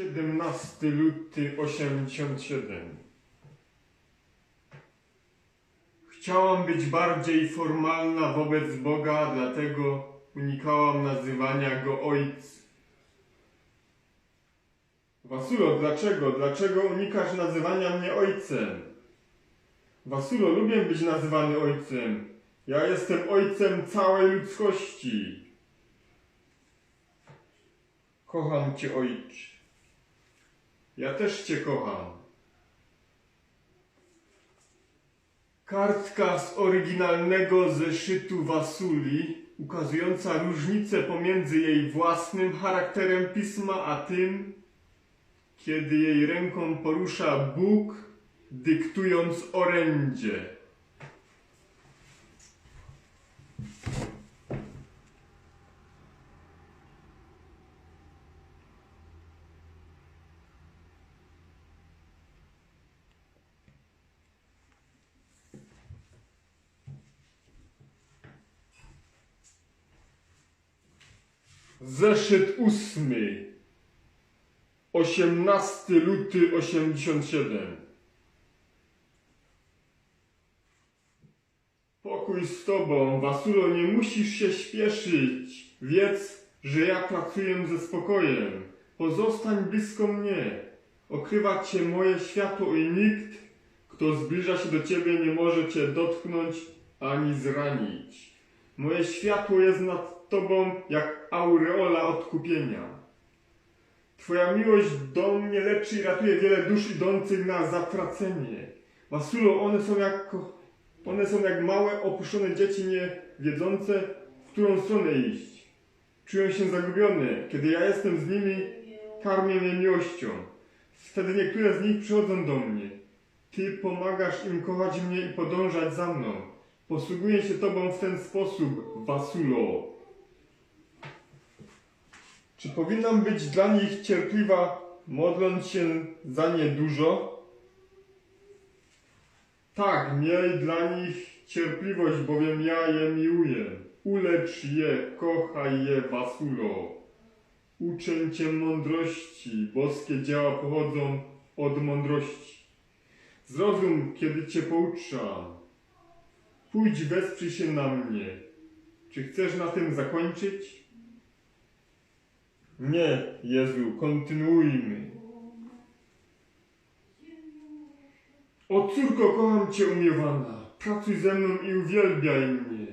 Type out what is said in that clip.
17 luty 87 Chciałam być bardziej formalna wobec Boga, dlatego unikałam nazywania Go Ojcem. Wasulo, dlaczego? Dlaczego unikasz nazywania mnie ojcem? Wasulo, lubię być nazywany ojcem. Ja jestem ojcem całej ludzkości. Kocham cię, ojcze. Ja też cię kocham. Kartka z oryginalnego zeszytu Wasuli, ukazująca różnicę pomiędzy jej własnym charakterem pisma, a tym, kiedy jej ręką porusza Bóg, dyktując orędzie. Zeszyt ósmy. 18 luty 87 Pokój z tobą, Wasulo, nie musisz się śpieszyć. Wiedz, że ja pracuję ze spokojem. Pozostań blisko mnie. Okrywa cię moje światło i nikt, kto zbliża się do ciebie, nie może cię dotknąć ani zranić. Moje światło jest nad tobą jak aureola odkupienia. Twoja miłość do mnie leczy i ratuje wiele dusz idących na zatracenie. Wasulo, one są jak, one są jak małe, opuszczone dzieci nie wiedzące, w którą stronę iść. Czują się zagubione. Kiedy ja jestem z nimi, karmię je miłością. Wtedy niektóre z nich przychodzą do mnie. Ty pomagasz im kochać mnie i podążać za mną. Posługuję się Tobą w ten sposób, Wasulo. Czy powinnam być dla nich cierpliwa, modląc się za nie dużo? Tak, miej dla nich cierpliwość, bowiem ja je miłuję. Ulecz je, kochaj je, Wasulo. Uczę cię mądrości, boskie dzieła pochodzą od mądrości. Zrozum, kiedy cię pouczam. Pójdź, wesprzyj się na mnie. Czy chcesz na tym zakończyć? Nie, Jezu, kontynuujmy. O córko, kocham Cię umiewana. Pracuj ze mną i uwielbiaj mnie.